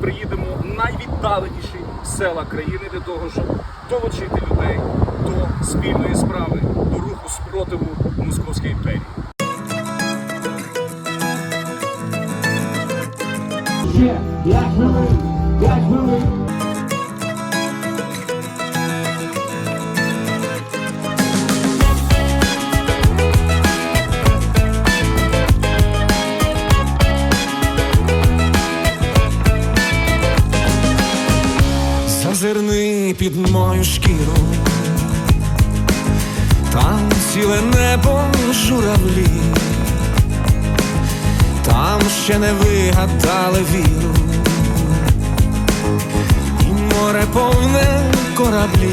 приїдемо в найвіддаленіші села країни для того, щоб долучити людей до спільної справи, до руху спротиву Московської імперії. Ще 5 хвилин, 5 хвилин. Зазирни під мою шкіру, там ціле небо журавлі, там ще не вигадали віру, і море повне кораблі,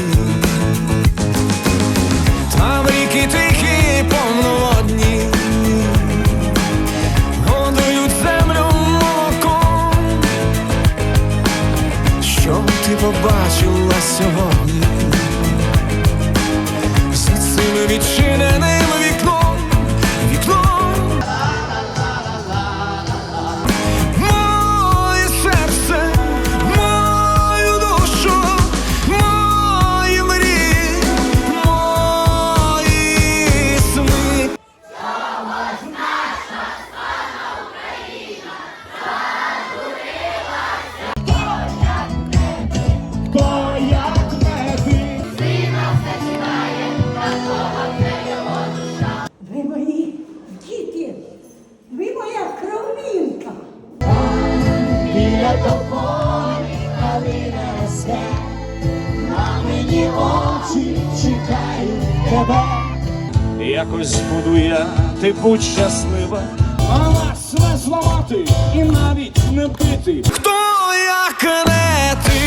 побачила сьогодні. Всі сили відчиненим Тополі калина росте, на мені очі чекають тебе. Якось буду я, ти будь щаслива. А вас не зламати і навіть не бити. Хто як не ти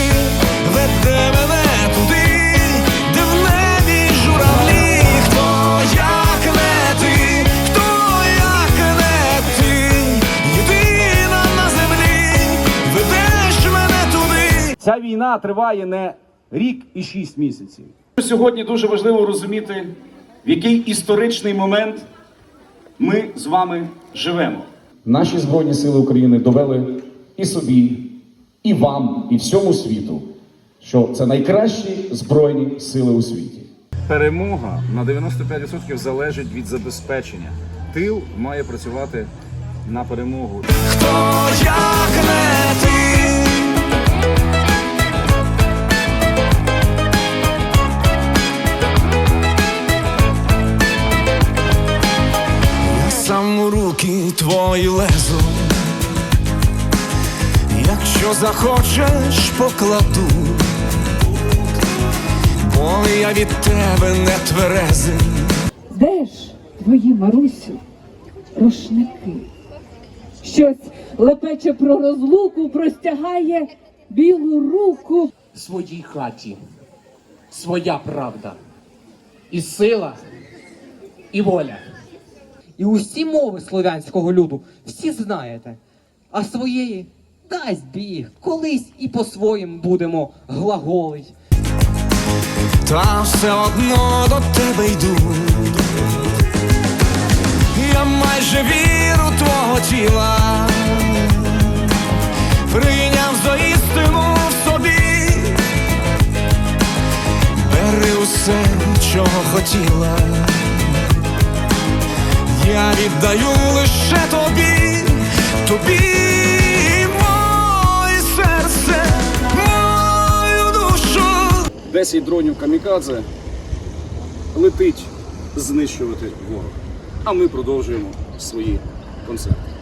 Ця війна триває не рік і шість місяців. Сьогодні дуже важливо розуміти, в який історичний момент ми з вами живемо. Наші Збройні Сили України довели і собі, і вам, і всьому світу, що це найкращі збройні сили у світі. Перемога на 95% залежить від забезпечення. Тил має працювати на перемогу. Хто як не ти. Руки твої лезу, якщо захочеш, покладу, бо я від тебе не тверезий. Де ж твої Марусю, рушники? Щось лепече про розлуку, простягає білу руку. В своїй хаті своя правда, і сила, і воля. І усі мови слов'янського люду всі знаєте, а своєї дасть біг, колись і по-своїм будемо глаголить. Та все одно до тебе йду. Я майже віру твого тіла, прийняв за істину в собі, бери усе, чого хотіла. Я віддаю лише тобі, тобі моє серце, мою душу. 10 дронів камікадзе летить знищувати ворог. А ми продовжуємо свої концерти.